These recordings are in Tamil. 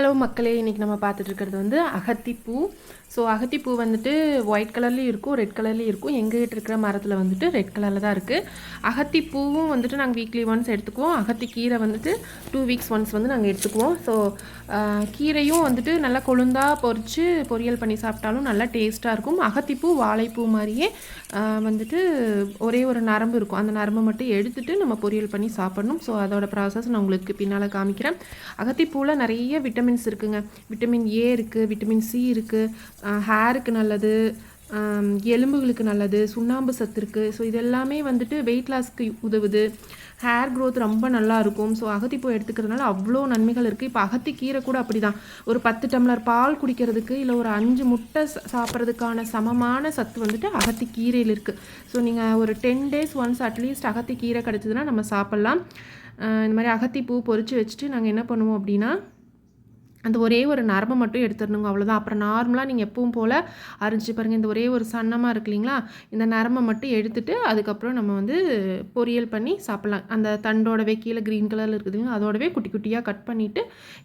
ஹலோ மக்களே இன்றைக்கி நம்ம பார்த்துட்டு இருக்கிறது வந்து அகத்திப்பூ. ஸோ அகத்திப்பூ வந்துட்டு ஒயிட் கலர்லேயும் இருக்கும் ரெட் கலர்லேயும் இருக்கும். எங்கள் கிட்ட இருக்கிற மரத்தில் வந்துட்டு ரெட் கலரில் தான் இருக்குது அகத்திப்பூவும் வந்துட்டு நாங்கள் வீக்லி ஒன்ஸ் எடுத்துக்குவோம். அகத்தி கீரை வந்துட்டு டூ வீக்ஸ் ஒன்ஸ் வந்து நாங்கள் எடுத்துக்குவோம். ஸோ கீரையும் வந்துட்டு நல்லா கொழுந்தாக பொறிச்சு பொரியல் பண்ணி சாப்பிட்டாலும் நல்லா டேஸ்ட்டாக இருக்கும். அகத்திப்பூ வாழைப்பூ மாதிரியே வந்துட்டு ஒரே ஒரு நரம்பு இருக்கும். அந்த நரம்பை மட்டும் எடுத்துகிட்டு நம்ம பொரியல் பண்ணி சாப்பிடணும். ஸோ அதோட ப்ராசஸ் நான் உங்களுக்கு பின்னால் காமிக்கிறேன். அகத்திப்பூவில் நிறைய விட்டமின் விட்டமின்ஸ் இருக்குங்க. விட்டமின் ஏ இருக்குது விட்டமின் சி இருக்குது ஹேருக்கு நல்லது எலும்புகளுக்கு நல்லது சுண்ணாம்பு சத்து இருக்குது ஸோ இதெல்லாமே வந்துட்டு வெயிட் லாஸ்க்கு உதவுது. ஹேர் க்ரோத் ரொம்ப நல்லா இருக்கும். ஸோ அகத்திப்பூ எடுத்துக்கிறதுனால அவ்வளோ நன்மைகள் இருக்குது இப்போ அகத்தி கீரை கூட அப்படி தான் ஒரு பத்து டம்ளர் பால் குடிக்கிறதுக்கு இல்லை ஒரு அஞ்சு முட்டை சாப்பிட்றதுக்கான சமமான சத்து வந்துட்டு அகத்தி கீரையில் இருக்குது ஸோ நீங்கள் ஒரு டென் டேஸ் ஒன்ஸ் அட்லீஸ்ட் அகத்தி கீரை கிடச்சிதுன்னா நம்ம சாப்பிட்லாம். இந்த மாதிரி அகத்தி பூ வச்சுட்டு நாங்கள் என்ன பண்ணுவோம் அப்படின்னா அந்த ஒரே ஒரு நரம்பை மட்டும் எடுத்துடணுங்க அவ்வளோதான் அப்புறம் நார்மலாக நீங்கள் எப்பவும் போல் அரிஞ்சு பாருங்கள் இந்த ஒரே ஒரு சன்னமாக இருக்கு இல்லைங்களா? இந்த நரம்பை மட்டும் எடுத்துட்டு அதுக்கப்புறம் நம்ம வந்து பொரியல் பண்ணி சாப்பிட்லாம். அந்த தண்டோடவே கீழே க்ரீன் கலரில் இருக்குதுங்க அதோடவே குட்டி குட்டியாக கட் பண்ணிவிட்டு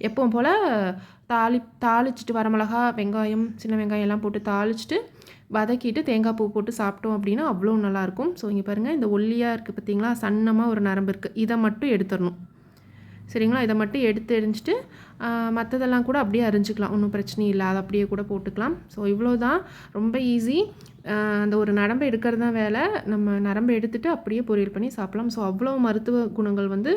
எப்பவும் போல் தாளி தாளிச்சிட்டு வரமிளகா வெங்காயம் சின்ன வெங்காயம் எல்லாம் போட்டு தாளிச்சிட்டு வதக்கிட்டு தேங்காய் பூ போட்டு சாப்பிட்டோம் அப்படின்னா அவ்வளோ நல்லாயிருக்கும் ஸோ இங்கே பாருங்கள் இந்த ஒல்லியாக இருக்குது பார்த்தீங்களா சன்னமாக ஒரு நரம்பு இருக்குது இதை மட்டும் எடுத்துடணும். சரிங்களா? இதை மட்டும் எடுத்து எரிஞ்சிட்டு மற்றதெல்லாம் கூட அப்படியே அரிஞ்சிக்கலாம். ஒன்றும் பிரச்சனை இல்லை. அதை அப்படியே கூட போட்டுக்கலாம். ஸோ இவ்வளோ தான் ரொம்ப ஈஸி அந்த ஒரு நரம்பை எடுக்கிறது தான் வேலை. நம்ம நரம்பை எடுத்துகிட்டு அப்படியே பொரியல் பண்ணி சாப்பிடலாம். ஸோ அவ்வளோ மருத்துவ குணங்கள் வந்து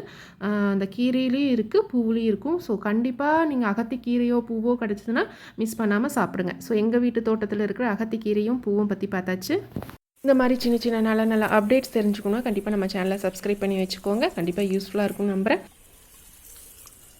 அந்த கீரையிலையும் இருக்குது பூவுலேயும் இருக்கும். ஸோ கண்டிப்பாக நீங்கள் அகத்தி கீரையோ பூவோ கிடச்சிதுன்னா மிஸ் பண்ணாமல் சாப்பிடுங்க. ஸோ எங்கள் வீட்டு தோட்டத்தில் இருக்கிற அகத்தி கீரையும் பூவும் பற்றி பார்த்தாச்சு. இந்த மாதிரி சின்ன சின்ன நல்ல நல்ல அப்டேட்ஸ் தெரிஞ்சுக்கணும் கண்டிப்பாக நம்ம சேனலை சப்ஸ்கிரைப் பண்ணி வச்சுக்கோங்க. கண்டிப்பாக யூஸ்ஃபுல்லாக இருக்கும் நம்புகிறேன்